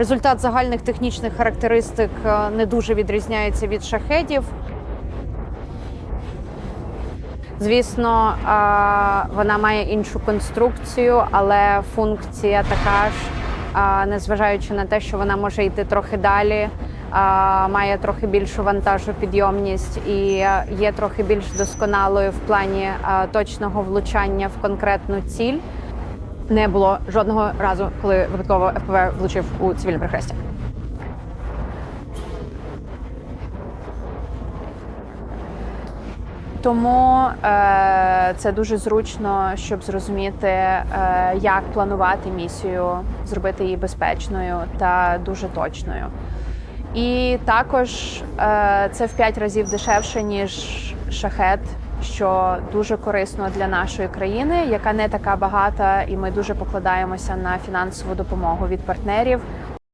Результат загальних технічних характеристик е, не дуже відрізняється від шахедів. Звісно, е, вона має іншу конструкцію, але функція така ж, е, незважаючи на те, що вона може йти трохи далі, має трохи більшу вантажопідйомність і є трохи більш досконалою в плані точного влучання в конкретну ціль. Не було жодного разу, коли випадково ФПВ влучив у цивільне перехрестя. Тому е, це дуже зручно, щоб зрозуміти, е, як планувати місію, зробити її безпечною та дуже точною. І також е, це в 5 разів дешевше, ніж шахет, що дуже корисно для нашої країни, яка не така багата, і ми дуже покладаємося на фінансову допомогу від партнерів.